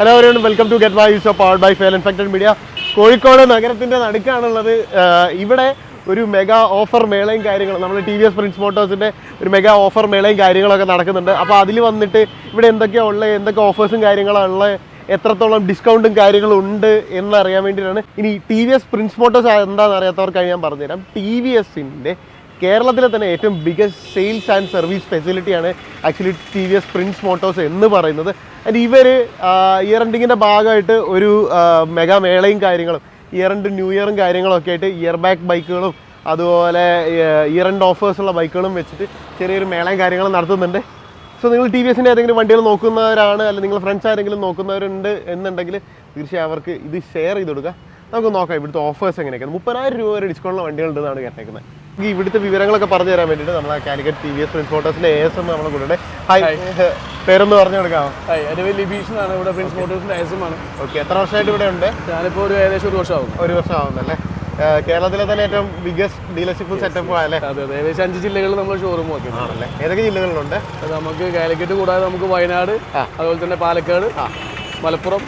Hello everyone. Welcome to get my show powered by fail infected media Kozhikode നഗരത്തിന്റെ നടുക്കാണുള്ളത്. ഇവിടെ ഒരു mega offer മേളയും കാര്യങ്ങളും നമ്മൾ ടി വി എസ് പ്രിൻസ് മോട്ടോഴ്സിന്റെ ഒരു മെഗാ ഓഫർ മേളയും കാര്യങ്ങളൊക്കെ നടക്കുന്നുണ്ട്. അപ്പോൾ അതിൽ വന്നിട്ട് ഇവിടെ എന്തൊക്കെയാ ഉള്ളത് എന്തൊക്കെ ഓഫേഴ്സും കാര്യങ്ങളാണ് ഉള്ളത് എത്രത്തോളം ഡിസ്കൗണ്ടും കാര്യങ്ങളും ഉണ്ട് എന്നറിയാൻ വേണ്ടിയിട്ടാണ്. ഇനി T V S Prince Motors എന്താണെന്ന് അറിയാത്തവർക്കായി ഞാൻ പറഞ്ഞുതരാം. ടി വി എസിന്റെ കേരളത്തിലെ തന്നെ ഏറ്റവും biggest sales and service ഫെസിലിറ്റിയാണ് actually T V S Prince Motors എന്ന് പറയുന്നത്. ആൻഡ് ഇവർ ഇയർ എൻഡിങ്ങിന്റെ ഭാഗമായിട്ട് ഒരു മെഗാ മേളയും കാര്യങ്ങളും ഇയർ എൻഡ് ന്യൂ ഇയറും കാര്യങ്ങളൊക്കെ ആയിട്ട് ഇയർ ബാക്ക് ബൈക്കുകളും അതുപോലെ ഇയർ എൻഡ് ഓഫേഴ്സുള്ള ബൈക്കുകളും വെച്ചിട്ട് ചെറിയൊരു മേളയും കാര്യങ്ങളും നടത്തുന്നുണ്ട്. സോ നിങ്ങൾ ടി വി എസിന്റെ ഏതെങ്കിലും വണ്ടികൾ നോക്കുന്നവരാണ് അല്ലെങ്കിൽ നിങ്ങൾ ഫ്രണ്ട്സ് ആരെങ്കിലും നോക്കുന്നവരുണ്ട് എന്നുണ്ടെങ്കിൽ തീർച്ചയായും അവർക്ക് ഇത് ഷെയർ ചെയ്ത് കൊടുക്കുക. നമുക്ക് നോക്കാം ഇവിടുത്തെ ഓഫേഴ്സ് എങ്ങനെയൊക്കെയാണ്. മുപ്പതിനായിരം രൂപ വരെ ഡിസ്കൗണ്ടുള്ള വണ്ടികളുണ്ടെന്നാണ് കേട്ടേക്കുന്നത്. ഇവിടുത്തെ വിവരങ്ങളൊക്കെ പറഞ്ഞു തരാൻ വേണ്ടിയിട്ട് നമ്മളെ കാലിക്കറ്റ് ടി വി എസ് ട്രാൻസ്പോർട്ടേഴ്സിന്റെ എ എസ് എം നമ്മളെ കൂടെ ഹായ് പേരൊന്ന് പറഞ്ഞു കൊടുക്കാം. ഹായ് എന്റെ പേര് ലിബീഷ് എന്നാണ്. ഇവിടെ പ്രിൻസ് മോട്ടോഴ്സിന്റെ ആണ്. ഓക്കെ എത്ര വർഷമായിട്ട് ഇവിടെ ഉണ്ട്? ഞാനിപ്പോൾ ഒരു ഏകദേശം ഒരു വർഷം ആവും ഒരു വർഷം ആവുന്നല്ലേ കേരളത്തിലെ തന്നെ ഏറ്റവും ബിഗസ്റ്റ് ഡീലർഷിപ്പ് സെറ്റപ്പ് അല്ലേ അതെ അതെ. ഏകദേശം അഞ്ച് ജില്ലകളിൽ നമ്മൾ ഷോറൂം നോക്കി ആണല്ലേ. ഏതൊക്കെ ജില്ലകളിലുണ്ട്? നമുക്ക് കാലിക്കറ്റ് കൂടാതെ നമുക്ക് വയനാട് അതുപോലെ തന്നെ പാലക്കാട് മലപ്പുറം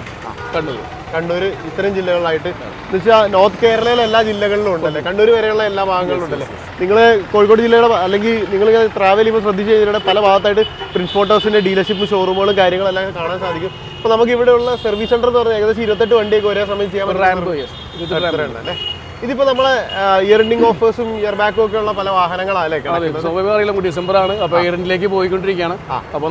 കണ്ണൂർ. കണ്ണൂർ ഇത്തരം ജില്ലകളിലായിട്ട്. എന്ന് വെച്ചാൽ നോർത്ത് കേരളയിലെ എല്ലാ ജില്ലകളിലും ഉണ്ടല്ലേ? കണ്ണൂർ വരെയുള്ള എല്ലാ ഭാഗങ്ങളിലും ഉണ്ടല്ലേ? നിങ്ങൾ കോഴിക്കോട് ജില്ലയുടെ അല്ലെങ്കിൽ നിങ്ങൾ ട്രാവൽ ചെയ്യുമ്പോൾ ശ്രദ്ധിച്ച് കഴിഞ്ഞാൽ പല ഭാഗത്തായിട്ട് പ്രിൻസ് ഫോട്ടോസിന്റെ ഡീലർഷിപ്പ് ഷോറൂമുകളും കാര്യങ്ങളെല്ലാം കാണാൻ സാധിക്കും. അപ്പോൾ നമുക്ക് ഇവിടെയുള്ള സർവീസ് സെന്റർ എന്ന് പറഞ്ഞാൽ ഏകദേശം ഇരുപത്തെട്ട് വണ്ടിയൊക്കെ ഒരേ സമയം ചെയ്യാൻ അത്രയുണ്ട് അല്ലേ? ഇതിപ്പോൾ നമ്മളെ ഇയർ എൻഡിങ് ഓഫേഴ്സും ഇയർ ബാക്കും ഒക്കെ ഉള്ള പല വാഹനങ്ങളാണ് സ്വാഭാവികം ഡിസംബർ ആണ് അപ്പൊ എയറിലേക്ക് പോയിക്കൊണ്ടിരിക്കുകയാണ്. അപ്പൊ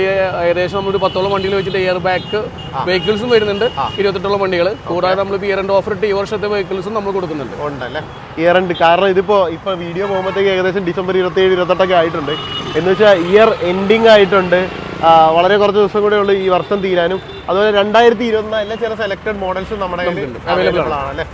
ഈ ഏകദേശം നമ്മളൊരു പത്തോളം വണ്ടികൾ വെച്ചിട്ട് ഇയർ ബാക്ക് വെഹിക്കിൾസും വരുന്നുണ്ട്. ഇരുപത്തെട്ടോളം വണ്ടികൾ കൂടാതെ നമ്മൾ ഇയർ എൻഡ് ഓഫർ ഇട്ട് ഈ വർഷത്തെ വെഹിക്കിൾസും നമ്മൾ കൊടുക്കുന്നുണ്ട്. ഉണ്ടല്ലേ? ഇയർ എൻഡ് കാരണം ഇതിപ്പോ ഇപ്പൊ വീഡിയോ പോകുമ്പോഴത്തേക്ക് ഏകദേശം ഡിസംബർ ഇരുപത്തി ഏഴ് ഇരുപത്തെട്ടൊക്കെ ആയിട്ടുണ്ട്. എന്ന് വെച്ചാൽ ഇയർ എൻഡിങ് ആയിട്ടുണ്ട്. വളരെ കുറച്ച് ദിവസം കൂടെ ഉള്ളൂ ഈ വർഷം തീരാനും. അതുപോലെ രണ്ടായിരത്തി ഇരുപത്തിനാലിലെ ചില സെലക്ടഡ് മോഡൽസും നമ്മുടെ അവൈലബിൾ ആണ്. അല്ലേ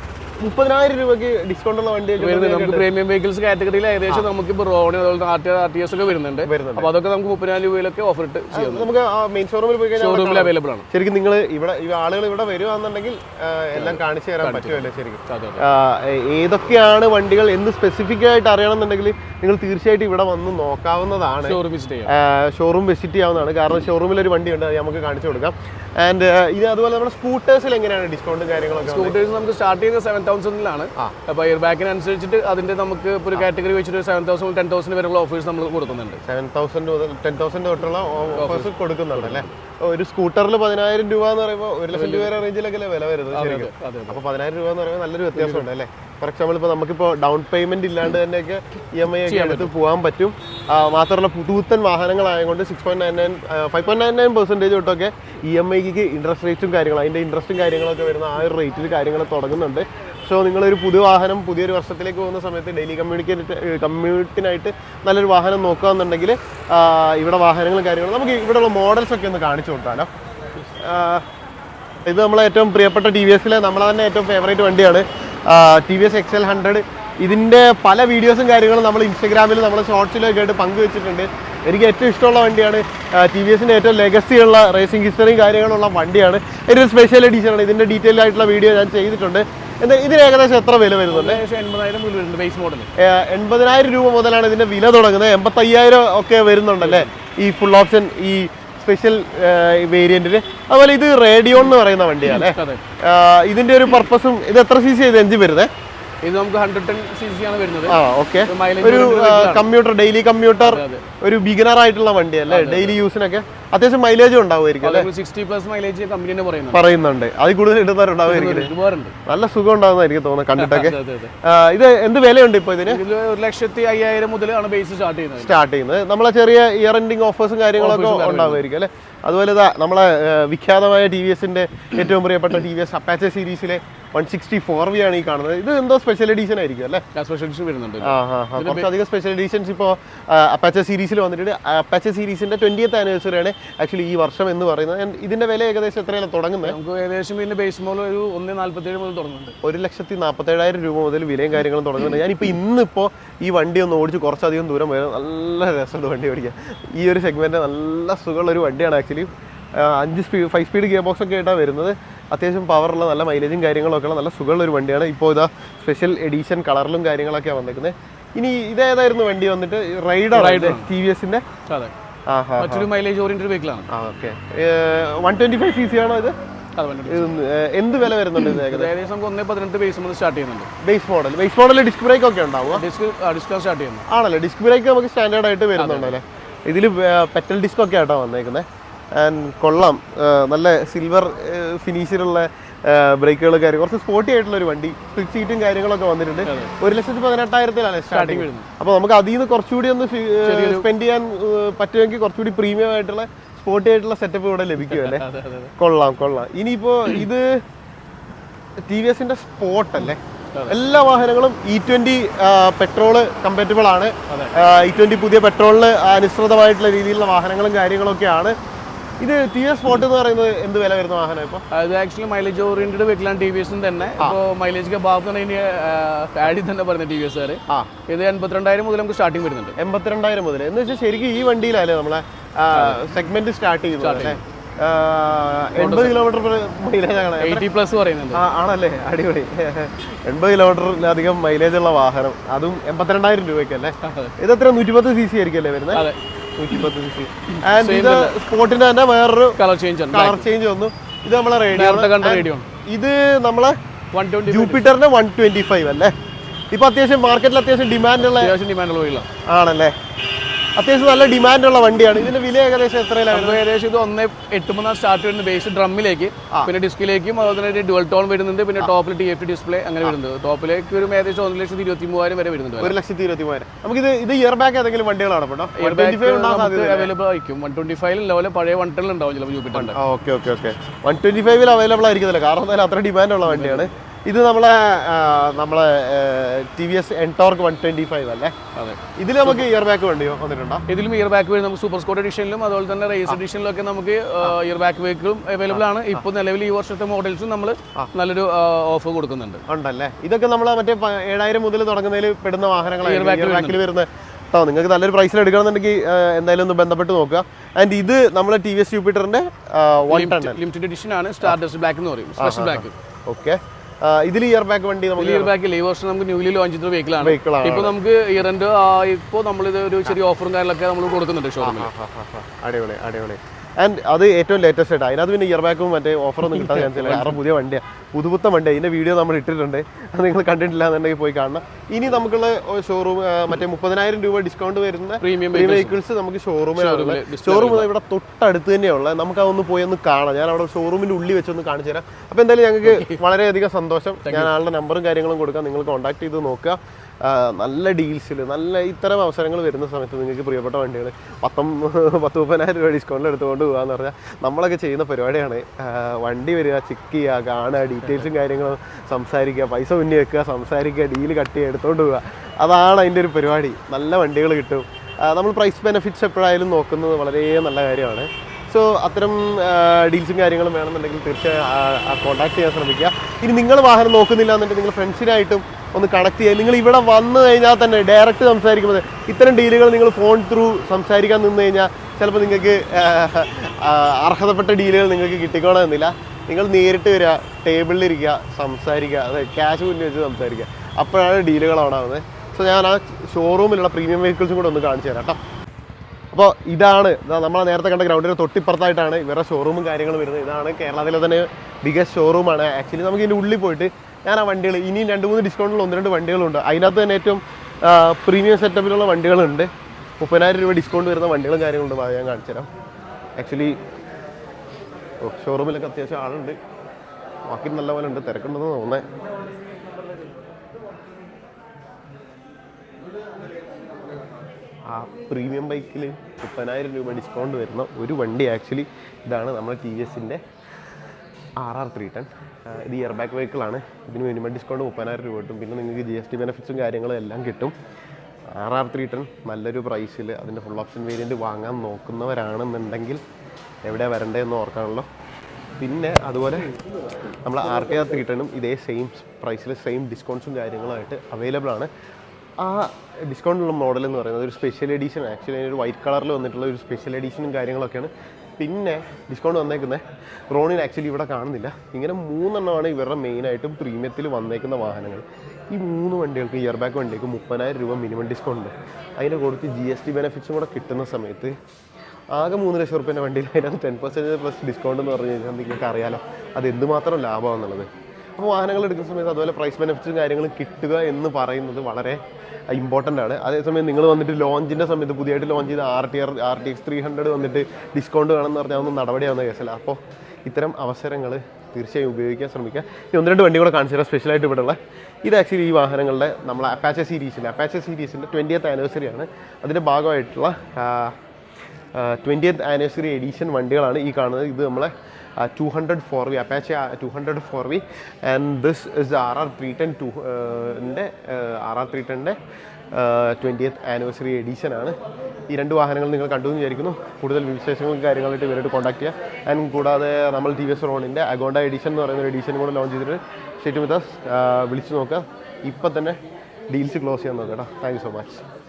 മുപ്പതിനായിരം രൂപയ്ക്ക് ഡിസ്കൗണ്ട് ഉള്ള വണ്ടി വരുന്നത് നമുക്ക് പ്രീമിയം വെഹിക്കിൾസ് കാറ്റഗറിയിൽ ഏകദേശം നമുക്ക് ഇപ്പോൾ റോണി അതുപോലെ R T R T S ഒക്കെ വരുന്നുണ്ട്. അപ്പോൾ അതൊക്കെ നമുക്ക് മുപ്പതിനായിരം രൂപയിലൊക്കെ ഓഫർ ഇട്ട് ചെയ്യാം. നമുക്ക് മെയിൻ ഷോറൂമിൽ പോയി കഴിഞ്ഞാൽ ഷോറൂമിൽ അവൈലബിൾ ആണ്. ശരിക്കും നിങ്ങൾ ഇവിടെ ഈ ആളുകൾ ഇവിടെ വരുവാന്നുണ്ടെങ്കിൽ എല്ലാം കാണിച്ചു തരാൻ പറ്റുമല്ലോ ശരിക്കും. ഏതൊക്കെയാണ് വണ്ടികൾ എന്ത് സ്പെസിഫിക് ആയിട്ട് അറിയണമെന്നുണ്ടെങ്കിൽ നിങ്ങൾ തീർച്ചയായിട്ടും ഇവിടെ വന്ന് നോക്കാവുന്നതാണ്. ഷോറൂം വിസിറ്റ് ചെയ്യാം. ഷോറൂം വിസിറ്റ് ചെയ്യാവുന്നതാണ്. കാരണം ഷോറൂമിൽ ഒരു വണ്ടി ഉണ്ട് അത് നമുക്ക് കാണിച്ചു കൊടുക്കാം. ആൻഡ് ഇത് അതുപോലെ നമ്മുടെ സ്കൂട്ടേഴ്സിൽ എങ്ങനെയാണ് ഡിസ്കൗണ്ടും കാര്യങ്ങളൊക്കെ സ്കൂട്ടേഴ്സ് നമുക്ക് സ്റ്റാർട്ട് ചെയ്യുന്ന സെവൻ തൗസൻഡിലാണ് അപ്പൊ അപ്പോൾ ഇയർ ബാക്കിനനുസരിച്ചിട്ട് അതിന്റെ നമുക്ക് ഇപ്പോൾ ഒരു കാറ്റഗറി വെച്ചിട്ട് സെവൻ തൗസൻഡ് ടെൻ തൗസൻഡ് വരെയുള്ള ഓഫേഴ്സ് നമ്മൾ കൊടുക്കുന്നുണ്ട്. സെവൻ തൗസൻഡ് മുതൽ ടെൻ തൗസൻഡ് തൊട്ടുള്ള ഓഫേഴ്സ് കൊടുക്കുന്നുണ്ട് അല്ലേ? ഒരു സ്കൂട്ടറിൽ പതിനായിരം രൂപ എന്ന് പറയുമ്പോൾ ഒരു ലക്ഷം രൂപ റേഞ്ചിലൊക്കെ വില വരുന്നത് അപ്പോൾ പതിനായിരം രൂപ എന്ന് പറയുമ്പോൾ നല്ലൊരു വ്യത്യാസമുണ്ട് അല്ലേ? ഫോർ എക്സാമ്പിൾ ഇപ്പോൾ നമുക്കിപ്പോൾ ഡൗൺ പേയ്മെന്റ് ഇല്ലാണ്ട് തന്നെയൊക്കെ ഇ എം ഐ ഒക്കെ എടുത്ത് പോകാൻ പറ്റും. മാത്രമല്ല പുതുത്തൻ വാഹനങ്ങളായതുകൊണ്ട് six point nine nine five point nine nine percentage തൊട്ടൊക്കെ E M ഐക്ക് ഇൻട്രസ്റ്റ് റേറ്റും കാര്യങ്ങളും അതിന്റെ ഇൻട്രസ്റ്റും കാര്യങ്ങളൊക്കെ വരുന്ന ആ ഒരു റേറ്റിൽ കാര്യങ്ങൾ തുടങ്ങുന്നുണ്ട്. സോ നിങ്ങളൊരു പുതിയ വാഹനം പുതിയൊരു വർഷത്തിലേക്ക് പോകുന്ന സമയത്ത് ഡെയിലി കമ്മ്യൂണിക്കേറ്റ് കമ്മ്യൂട്ടിനായിട്ട് നല്ലൊരു വാഹനം നോക്കുകയെന്നുണ്ടെങ്കിൽ ഇവിടെ വാഹനങ്ങളും കാര്യങ്ങളും നമുക്ക് ഇവിടെയുള്ള മോഡൽസ് ഒക്കെ ഒന്ന് കാണിച്ചു കൊടുത്താലോ? ഇത് നമ്മളെ ഏറ്റവും പ്രിയപ്പെട്ട ടി വി എസിലെ നമ്മളെ തന്നെ ഏറ്റവും ഫേവറേറ്റ് വണ്ടിയാണ്. T V S XL hundred ഇതിന്റെ പല വീഡിയോസും കാര്യങ്ങളും നമ്മൾ ഇൻസ്റ്റഗ്രാമിൽ നമ്മൾ ഷോർട്സിലൊക്കെ ആയിട്ട് പങ്കുവെച്ചിട്ടുണ്ട്. എനിക്ക് ഏറ്റവും ഇഷ്ടമുള്ള വണ്ടിയാണ് ടി വി എസിന്റെ ഏറ്റവും ലെഗസിയുള്ള റേസിംഗ് ഹിസ്റ്ററിയും കാര്യങ്ങളുള്ള വണ്ടിയാണ്. ഇതൊരു സ്പെഷ്യൽ എഡീഷനാണ് ഇതിന്റെ ഡീറ്റെയിൽ ആയിട്ടുള്ള വീഡിയോ ഞാൻ ചെയ്തിട്ടുണ്ട്. എന്താ ഇതിന് ഏകദേശം എത്ര വില വരുന്നുണ്ട്? എൺപതിനായിരം മുതൽ വരുന്നുണ്ട് ബേസ് മോഡൽ എൺപതിനായിരം രൂപ മുതലാണ് ഇതിന്റെ വില തുടങ്ങുന്നത്. എൺപത്തയ്യായിരം ഒക്കെ വരുന്നുണ്ടല്ലേ? ഈ ഫുൾ ഓപ്ഷൻ ഈ സ്പെഷ്യൽ വേരിയന്റിന് അതുപോലെ ഇത് റേഡിയോൺ എന്ന് പറയുന്ന വണ്ടിയാണ്. ഇതിന്റെ ഒരു പർപ്പസും ഇത് എത്ര സി സി എഞ്ചിൻ വരുന്നത് ഇത് നമുക്ക് ഹൺഡ്രഡ് ടെൻ സി സി ആണ് വരുന്നത്. ആ ഓക്കെ ഒരു കമ്പ്യൂട്ടർ ഡെയിലി കമ്പ്യൂട്ടർ ഒരു ബിഗിനർ ആയിട്ടുള്ള വണ്ടിയല്ലേ? ഡെയിലി യൂസിനൊക്കെ അത്യാവശ്യം മൈലേജും ഉണ്ടാവുമായിരിക്കും സിക്സ്റ്റി പ്ലസ് മൈലേജ് കമ്പനി തന്നെ പറയുന്നത് പറയുന്നുണ്ട്. അത് കൂടുതൽ ഇടുന്നവരുണ്ടാവുമായിരിക്കും നല്ല സുഖം ഉണ്ടാവുന്ന എനിക്ക് തോന്നുന്നു കണ്ടിട്ടൊക്കെ. ഇത് എന്ത് വിലയുണ്ട് ഇപ്പോൾ ഇതിന്? ഒരു ലക്ഷത്തി അയ്യായിരം മുതലാണ് ബേസ് സ്റ്റാർട്ട് ചെയ്യുന്നത്. സ്റ്റാർട്ട് ചെയ്യുന്നത്. നമ്മളെ ചെറിയ ഇയർ എൻഡിങ് ഓഫേഴ്സും കാര്യങ്ങളൊക്കെ ഉണ്ടാവുമായിരിക്കും അല്ലേ? അതുപോലെ ഇതാ നമ്മളെ വിഖ്യാതമായ ടി വി എസിന്റെ ഏറ്റവും പ്രിയപ്പെട്ട ടി വി എസ് അപ്പാച്ച സീരീസിലെ വൺ സിക്സ്റ്റി ഫോർ വി ആണ് ഈ കാണുന്നത്. ഇത് എന്തോ സ്പെഷ്യൽ എഡീഷൻ ആയിരിക്കും അല്ലേ? സ്പെഷ്യൽ എഡിഷൻ വരുന്നുണ്ട്. കുറച്ചധികം സ്പെഷ്യൽ എഡീഷൻസ് ഇപ്പോൾ അപ്പാച്ച സീരീസിൽ വന്നിട്ടുണ്ട്. അപ്പാച്ച സീരീസിന്റെ ട്വന്റിയത്ത് ആനിവേഴ്സറി ആണ് ആക്ച്വലി ഈ വർഷം എന്ന് പറയുന്നത് ഇതിന്റെ വില ഏകദേശം എത്രയാണ് തുടങ്ങുന്നത്? നമുക്ക് ഏകദേശം ഇതിന്റെ ബേസ് മോഡൽ ഒരു ഒന്ന് നാല്പത്തേഴ് മുതൽ തുടങ്ങുന്നുണ്ട്. ഒരു ലക്ഷത്തി നാൽപ്പത്തേഴായിരം രൂപ മുതൽ വിലയും കാര്യങ്ങളും തുടങ്ങുന്നുണ്ട്. ഞാനിപ്പോൾ ഇന്നിപ്പോൾ ഈ വണ്ടി ഒന്ന് ഓടിച്ച് കുറച്ചധികം ദൂരം വരും നല്ല രസമുണ്ട് വണ്ടി ഓടിക്കാൻ. ഈ ഒരു സെഗ്മെന്റ് നല്ല സുഖമുള്ള ഒരു വണ്ടിയാണ് ആക്ച്വലി അഞ്ച് speed five speed gear box ഒക്കെ ആയിട്ടാണ് വരുന്നത്. അത്യാവശ്യം പവറുള്ള നല്ല മൈലേജും കാര്യങ്ങളൊക്കെ ഉള്ള നല്ല സുഖമുള്ള ഒരു വണ്ടിയാണ്. ഇപ്പോൾ ഇതാ സ്പെഷ്യൽ എഡിഷൻ കളറിലും കാര്യങ്ങളൊക്കെയാണ് വന്നിരിക്കുന്നത് ഇനി ഇതേതായിരുന്നു വണ്ടി വന്നിട്ട്? റൈഡർ ടി വി എസിന്റെ മറ്റൊരു mileage oriented വെഹിക്കിളാണ് one twenty five C C ആണോ ഇത്? എന്ത് വില വരുന്നുണ്ട് ഏകദേശം? നമുക്ക് ഒന്നേ പതിനെട്ട് ബേസ് മുതൽ സ്റ്റാർട്ട് ചെയ്യുന്നുണ്ട്. Base model base model disc brake ഒക്കെ ഉണ്ടാവുക ഡിസ്ക് ഡിസ്ക് സ്റ്റാർട്ട് ചെയ്യുന്നു ആണല്ലേ. ഡിസ്ക് ബ്രേക്ക് നമുക്ക് സ്റ്റാൻഡേർഡ് ആയിട്ട് വരുന്നുണ്ടല്ലേ ഇതിൽ പെറ്റൽ ഡിസ്ക് ഒക്കെ ആട്ടോ വന്നേക്കുന്നത് ആൻഡ് കൊള്ളാം. നല്ല സിൽവർ ഫിനിഷിലുള്ള ബ്രേക്കുകൾ കാര്യം കുറച്ച് സ്പോർട്ടി ആയിട്ടുള്ള ഒരു വണ്ടി. സ്പ്ലിറ്റ് സീറ്റും കാര്യങ്ങളൊക്കെ വന്നിട്ടുണ്ട്. ഒരു ലക്ഷത്തി പതിനെട്ടായിരത്തിലാണ് സ്റ്റാർട്ടിങ് വരുന്നത്. അപ്പോൾ നമുക്ക് അതിൽ നിന്ന് കുറച്ചുകൂടി ഒന്ന് സ്പെൻഡ് ചെയ്യാൻ പറ്റുമെങ്കിൽ കുറച്ചുകൂടി പ്രീമിയം ആയിട്ടുള്ള സ്പോർട്ടി ആയിട്ടുള്ള സെറ്റപ്പ് ഇവിടെ ലഭിക്കുമല്ലേ കൊള്ളാം കൊള്ളാം. ഇനിയിപ്പോ ഇത് ടി വി എസിന്റെ സ്പോട്ട് അല്ലേ? എല്ലാ വാഹനങ്ങളും ഇ ട്വന്റി പെട്രോൾ കമ്പാറ്റബിൾ ആണ്. ഇ ട്വന്റി പുതിയ പെട്രോളിന് അനുസൃതമായിട്ടുള്ള രീതിയിലുള്ള വാഹനങ്ങളും കാര്യങ്ങളൊക്കെയാണ്. ഇത് ടി എസ് ഫോർട്ട് എന്ന് പറയുന്നത് എന്ത് വില വരുന്ന വാഹനം ഇപ്പൊ? അത് ആക്ച്വലി മൈലേജ് ഓറിയന്റഡ് വെഹിക്കിളാണ് ടി വി എസും തന്നെ. ഇപ്പോൾ മൈലേജ് ബാബ് തന്നെ ആഡിൽ തന്നെ പറഞ്ഞ ടി വി എസ് കാര്. ഇത് എൺപത്തിരണ്ടായിരം മുതൽ നമുക്ക് സ്റ്റാർട്ടിംഗ് വരുന്നുണ്ട്. എൺപത്തിരണ്ടായിരം മുതൽ. എന്ന് വെച്ചാൽ ശരിക്കും ഈ വണ്ടിയിലല്ലേ നമ്മളെ സെഗ്മെന്റ് സ്റ്റാർട്ട് ആ, എൺപത് കിലോമീറ്റർ മൈലേജ് എയ്റ്റി പ്ലസ് പറയുന്നുണ്ട്. ആണല്ലേ? അടിപൊളി. എൺപത് കിലോമീറ്ററിലധികം മൈലേജ് ഉള്ള വാഹനം. അതും എൺപത്തിരണ്ടായിരം രൂപയ്ക്കല്ലേ? ഇത് എത്ര? നൂറ്റിപ്പത്ത് സി സി ആയിരിക്കും അല്ലേ വരുന്നത് അതെ നൂറ്റിപ്പത്ത് സി സി ആൻഡ് ഇത് സ്പോർട്ടിന്റെ തന്നെ വേറൊരു കളർ ചേഞ്ച് കളർ ചേഞ്ച് വന്നു. ഇത് നമ്മളെ റേഡിയോ ഇത് നമ്മളെ ജൂപ്പിറ്ററിന്റെ വൺ ട്വന്റി ഫൈവ് അല്ലേ? ഇപ്പൊ അത്യാവശ്യം മാർക്കറ്റിൽ അത്യാവശ്യം ഡിമാൻഡ് ഉള്ള വെഹിക്കിളാണ് ആണല്ലേ? അത്യാവശ്യം നല്ല ഡിമാൻഡ് ഉള്ള വണ്ടിയാണ്. ഇതിന്റെ വില ഏകദേശം എത്രയിലാണ് ഏകദേശം ഇത് ഒന്ന് എട്ട് മൂന്നാം സ്റ്റാർട്ട് വരുന്നത് ബേസ് ഡ്രമ്മിലേക്ക് പിന്നെ ഡിസ്കിലേക്കും അതുപോലെ തന്നെ ഡുവൽ ടോൺ വരുന്നുണ്ട്. പിന്നെ ടോപ്പിൽ ടി എഫ് ഡിസ്പ്ലേ അങ്ങനെ വരുന്നത് ടോപ്പിലേക്ക് ഒരു ഏകദേശം ഒന്ന് ലക്ഷത്തി ഇരുപത്തി മൂവായിരം വരെ വരുന്നുണ്ട് ഒരു ലക്ഷത്തി ഇരുപത്തി മൂവായിരം നമുക്ക് ഇത് ഇത് ഇയർ ബാക്ക് ഏതെങ്കിലും വണ്ടികളാണ് കേട്ടോ അവൈലബിൾ ആയിരിക്കും. വൺ ട്വന്റി ഫൈവ് ലെവലെ പഴയ വൺ ടെൻ ഉണ്ടാവും ചിലപ്പോൾ okay okay okay one twenty ഫൈവിൽ അവൈലബിൾ ആയിരിക്കുന്നില്ല കാരണം അത്ര ഡിമാൻഡ് ഉള്ള വണ്ടിയാണ്. ഇത് നമ്മളെ നമ്മളെ T V S Ntorq one twenty five അല്ലേ? അതെ. ഇതിൽ നമുക്ക് ഇയർ ബാക്ക് വേണ്ടി വന്നിട്ടുണ്ടോ? ഇതിലും ഇയർ ബാക്ക് വരും നമുക്ക് സൂപ്പർ സ്കോട്ട് എഡിഷനിലും അതുപോലെ തന്നെ റേസ് എഡിഷനിലും ഒക്കെ നമുക്ക് ഇയർ ബാക്ക് വെഹിക്കിളും അവൈലബിൾ ആണ്. ഇപ്പോൾ നിലവിൽ ഈ വർഷത്തെ മോഡൽസും നമ്മൾ നല്ലൊരു ഓഫർ കൊടുക്കുന്നുണ്ട്. ഉണ്ടല്ലേ? ഇതൊക്കെ നമ്മൾ മറ്റേ ഏഴായിരം മുതൽ തുടങ്ങുന്നതിൽ പെടുന്ന വാഹനങ്ങളാണ്. ഇയർ ബാക്കിൽ വരുന്നത് കേട്ടോ നിങ്ങൾക്ക് നല്ലൊരു പ്രൈസിൽ എടുക്കണമെന്നുണ്ടെങ്കിൽ എന്തായാലും ഒന്ന് ബന്ധപ്പെട്ട് നോക്കുക. ആൻഡ് ഇത് നമ്മളെ ടി വി എസ് ജൂപ്പിറ്ററിന്റെ ലിമിറ്റഡ് എഡിഷൻ ആണ്. സ്റ്റാർ ഡസ്റ്റ് ബ്ലാക്ക് എന്ന് പറയും. സ്പെഷ്യൽ ബ്ലാക്ക് ഓക്കെ ഇതിൽ ഇയർ ബാക്ക് വണ്ടി നമുക്ക് ഇയർ ബാക്ക് ഈ വർഷം നമുക്ക് ന്യൂലി ലോഞ്ച് ചെയ്ത വെഹിക്കിളാണ്. ഇപ്പൊ നമുക്ക് ഇയറിന്റെ ഇപ്പോൾ നമ്മളിത് ഒരു ചെറിയ ഓഫറും കാര്യങ്ങളൊക്കെ നമ്മൾ കൊടുക്കുന്നുണ്ട് ഷോറൂമിൽ. അടിപൊളി അടിപൊളി ആൻഡ് അത് ഏറ്റവും ലേറ്റസ്റ്റ് ആയിട്ട്. അതിനകത്ത് പിന്നെ ഇയർ ബാക്കും മറ്റേ ഓഫറൊന്നും കിട്ടാൻ ചാൻസ് ഇല്ല. കാരണം പുതിയ വണ്ടിയാണ് പുതുപുത്ത വണ്ടി അതിന്റെ വീഡിയോ നമ്മൾ ഇട്ടിട്ടുണ്ട്. അത് നിങ്ങൾ കണ്ടിട്ടില്ല എന്നുണ്ടെങ്കിൽ പോയി കാണണം. ഇനി നമുക്കുള്ള ഷോറൂം മറ്റേ മുപ്പതിനായിരം രൂപ ഡിസ്കൗണ്ട് വരുന്ന പ്രീമിയം പ്രീ വെഹിക്കിൾസ് നമുക്ക് ഷോറൂമിലാണ് ഷോറൂം ഇവിടെ തൊട്ടടുത്ത് തന്നെയുള്ള നമുക്ക് അതൊന്ന് പോയി ഒന്ന് കാണാം. ഞാൻ അവിടെ ഷോറൂമിന്റെ ഉള്ളിൽ വെച്ചൊന്ന് കാണിച്ചു തരാം. അപ്പോൾ എന്തായാലും ഞങ്ങൾക്ക് വളരെയധികം സന്തോഷം. ഞാൻ ആളുടെ നമ്പറും കാര്യങ്ങളും കൊടുക്കാം. നിങ്ങൾ കോൺടാക്ട് ചെയ്ത് നോക്കുക. നല്ല ഡീൽസിൽ നല്ല ഇത്തരം അവസരങ്ങൾ വരുന്ന സമയത്ത് നിങ്ങൾക്ക് പ്രിയപ്പെട്ട വണ്ടികൾ പത്തും പത്ത് മുപ്പതിനായിരം രൂപ ഡിസ്കൗണ്ടിൽ എടുത്തുകൊണ്ട് പോകാന്ന് പറഞ്ഞാൽ നമ്മളൊക്കെ ചെയ്യുന്ന പരിപാടിയാണ്. വണ്ടി വരിക ചെക്ക് ചെയ്യുക കാണുക ഡീറ്റെയിൽസും കാര്യങ്ങളും സംസാരിക്കുക പൈസ മുന്നിൽ വെക്കുക സംസാരിക്കുക ഡീൽ കട്ട് ചെയ്യുക എടുത്തുകൊണ്ട് പോവുക. അതാണ് അതിന്റെ ഒരു പരിപാടി. നല്ല വണ്ടികൾ കിട്ടും. നമ്മൾ പ്രൈസ് ബെനിഫിറ്റ്സ് എപ്പോഴായാലും നോക്കുന്നത് വളരെ നല്ല കാര്യമാണ്. സോ അത്തരം ഡീൽസും കാര്യങ്ങളും വേണമെന്നുണ്ടെങ്കിൽ തീർച്ചയായും കോൺടാക്ട് ചെയ്യാൻ ശ്രമിക്കുക. ഇനി നിങ്ങൾ വാഹനം നോക്കുന്നില്ല എന്നുണ്ടെങ്കിൽ നിങ്ങൾ ഫ്രണ്ട്സിനായിട്ടും ഒന്ന് കണക്ട് ചെയ്യാം നിങ്ങൾ ഇവിടെ വന്നു കഴിഞ്ഞാൽ തന്നെ ഡയറക്റ്റ് സംസാരിക്കുമ്പോൾ ഇത്തരം ഡീലുകൾ നിങ്ങൾ ഫോൺ ത്രൂ സംസാരിക്കാൻ നിന്ന് കഴിഞ്ഞാൽ ചിലപ്പോൾ നിങ്ങൾക്ക് അർഹതപ്പെട്ട ഡീലുകൾ നിങ്ങൾക്ക് കിട്ടിക്കോണമെന്നില്ല. നിങ്ങൾ നേരിട്ട് വരിക ടേബിളിലിരിക്കുക സംസാരിക്കുക അതെ ക്യാഷ് മുന്നിൽ വെച്ച് സംസാരിക്കുക. അപ്പോഴാണ് ഡീലുകൾ ഓണാവുന്നത് സോ ഞാൻ ആ ഷോറൂമിലുള്ള പ്രീമിയം വെഹിക്കിൾസും കൂടെ ഒന്ന് കാണിച്ചു തരാം കേട്ടോ. അപ്പോൾ ഇതാണ് നമ്മൾ നേരത്തെ കണ്ട ഗ്രൗണ്ടിന്റെ തൊട്ടിപ്പുറത്തായിട്ടാണ് ഇവരുടെ ഷോറൂമും കാര്യങ്ങളും വരുന്നത്. ഇതാണ് കേരളത്തിലെ തന്നെ ബിഗസ്റ്റ് ഷോറൂമാണ് ആക്ച്വലി നമുക്ക് ഇതിന്റെ ഉള്ളിൽ പോയിട്ട് ഞാൻ ആ വണ്ടികൾ ഇനിയും രണ്ട് മൂന്ന് ഡിസ്കൗണ്ടിൽ ഒന്ന് രണ്ട് വണ്ടികളുണ്ട്. അതിനകത്ത് തന്നെ ഏറ്റവും പ്രീമിയം സെറ്റപ്പിലുള്ള വണ്ടികളുണ്ട്. മുപ്പതിനായിരം രൂപ ഡിസ്കൗണ്ട് വരുന്ന വണ്ടികളും കാര്യങ്ങളുണ്ട്. വാ, ഞാൻ കാണിച്ചുതരാം. ആക്ച്വലി ഷോറൂമിലൊക്കെ അത്യാവശ്യം ആളുണ്ട്. ബാക്കി നല്ല പോലെ ഉണ്ട്. തിരക്കുണ്ടെന്ന് തോന്നുന്നത് ആ പ്രീമിയം ബൈക്കിൽ മുപ്പതിനായിരം രൂപ ഡിസ്കൗണ്ട് വരുന്ന ഒരു വണ്ടി ആക്ച്വലി ഇതാണ് നമ്മുടെ ടി വി എസിന്റെ ആർ ആർ ത്രീ ടെൻ ഇത് ഇയർ ബാക്ക് വെഹിക്കിളാണ് ഇതിന് മിനിമം ഡിസ്കൗണ്ട് മുപ്പതിനായിരം രൂപ കിട്ടും. പിന്നെ നിങ്ങൾക്ക് ജി എസ് ടി ബെനിഫിറ്റ്സും കാര്യങ്ങളും എല്ലാം കിട്ടും. ആർ ആർ ത്രീ ടെൻ നല്ലൊരു പ്രൈസിൽ അതിന്റെ ഫുൾ ഓപ്ഷൻ വേരിയന്റ് വാങ്ങാൻ നോക്കുന്നവരാണെന്നുണ്ടെങ്കിൽ എവിടെ വരണ്ടതെന്ന് ഓർക്കാണല്ലോ. പിന്നെ അതുപോലെ നമ്മൾ ആർ ടി ആർ ത്രീ ടെണ്ണും ഇതേ സെയിം പ്രൈസിൽ സെയിം ഡിസ്കൗണ്ട്സും കാര്യങ്ങളായിട്ട് അവൈലബിൾ ആണ്. ആ ഡിസ്കൗണ്ടുള്ള മോഡൽ എന്ന് പറയുന്നത് ഒരു സ്പെഷ്യൽ എഡീഷൻ ആക്ച്വലി അതിനൊരു വൈറ്റ് കളറിൽ വന്നിട്ടുള്ള ഒരു സ്പെഷ്യൽ എഡീഷനും കാര്യങ്ങളൊക്കെയാണ്. പിന്നെ ഡിസ്കൗണ്ട് വന്നേക്കുന്നത് റോണിന് ആക്ച്വലി ഇവിടെ കാണുന്നില്ല. ഇങ്ങനെ മൂന്നെണ്ണമാണ് ഇവരുടെ മെയിനായിട്ടും പ്രീമിയത്തിൽ വന്നേക്കുന്ന വാഹനങ്ങൾ. ഈ മൂന്ന് വണ്ടികൾക്ക് ഇയർ ബാക്ക് വണ്ടിക്ക് മുപ്പതിനായിരം രൂപ മിനിമം ഡിസ്കൗണ്ട് അതിന്റെ കൊടുത്ത് ജി എസ് ടി ബെനിഫിറ്റ്സും കൂടെ കിട്ടുന്ന സമയത്ത് ആകെ മൂന്ന് ലക്ഷം റുപ്യേന്റെ വണ്ടിയിൽ അതിനകത്ത് ടെൻ പെർസെന്റേജ് പ്ലസ് ഡിസ്കൗണ്ട് എന്ന് പറഞ്ഞു കഴിഞ്ഞാൽ നിങ്ങൾക്ക് അറിയാലോ. അത് എന്തുമാത്രം ലാഭമാണെന്നുള്ളത്. അപ്പോൾ വാഹനങ്ങൾ എടുക്കുന്ന സമയത്ത് അതുപോലെ പ്രൈസ് ബെനിഫിറ്റ്സും കാര്യങ്ങളും കിട്ടുക എന്ന് പറയുന്നത് വളരെ ഇമ്പോർട്ടന്റ് ആണ്. അതേസമയം നിങ്ങൾ വന്നിട്ട് ലോഞ്ചിന്റെ സമയത്ത് പുതിയതായിട്ട് ലോഞ്ച് ചെയ്ത R T R R T X three hundred വന്നിട്ട് ഡിസ്കൗണ്ട് വേണമെന്ന് പറഞ്ഞാൽ ഒന്നും നടപടിയാവുന്ന കേസല്ല അപ്പോൾ ഇത്തരം അവസരങ്ങൾ തീർച്ചയായും ഉപയോഗിക്കാൻ ശ്രമിക്കുക. ഇനി ഒന്ന് രണ്ട് വണ്ടി കൂടെ കാണിച്ചു തരാം. സ്പെഷ്യലായിട്ട് ഇവിടെ ഉള്ള ഇത് ആക്ച്വലി ഈ വാഹനങ്ങളുടെ നമ്മൾ അപ്പാച്ച സീരീസിന്റെ അപ്പാച്ച സീരീസിന്റെ ആനിവേഴ്സറി ആണ്. അതിന്റെ ഭാഗമായിട്ടുള്ള ട്വന്റിയത്ത് ആനിവേഴ്സറി എഡീഷൻ വണ്ടികളാണ് ഈ കാണുന്നത്. ഇത് നമ്മളെ two hundred four V Apache two hundred four V and this is R R three ten two ന്റെ ആർ ആർ ത്രീ ടെന്റെ ട്വന്റിയത്ത് ആനിവേഴ്സറി എഡീഷൻ ആണ്. ഈ രണ്ട് വാഹനങ്ങൾ നിങ്ങൾ കണ്ടു എന്ന് വിചാരിക്കുന്നു. കൂടുതൽ വിശേഷങ്ങളും കാര്യങ്ങളായിട്ട് ഇവരായിട്ട് കോൺടാക്ട് ചെയ്യുക ആൻഡ് കൂടാതെ നമ്മൾ ടി വി എസ് റോണിന്റെ അഗോണ്ട എഡീഷൻ എന്ന് പറയുന്ന ഒരു എഡീഷൻ കൂടെ ലോഞ്ച് ചെയ്തിട്ട് സ്റ്റേറ്റ് വിത്ത് വിളിച്ചു നോക്കുക. ഇപ്പം തന്നെ ഡീൽസ് ക്ലോസ് ചെയ്യാൻ നോക്കാം കേട്ടോ. Thank you so much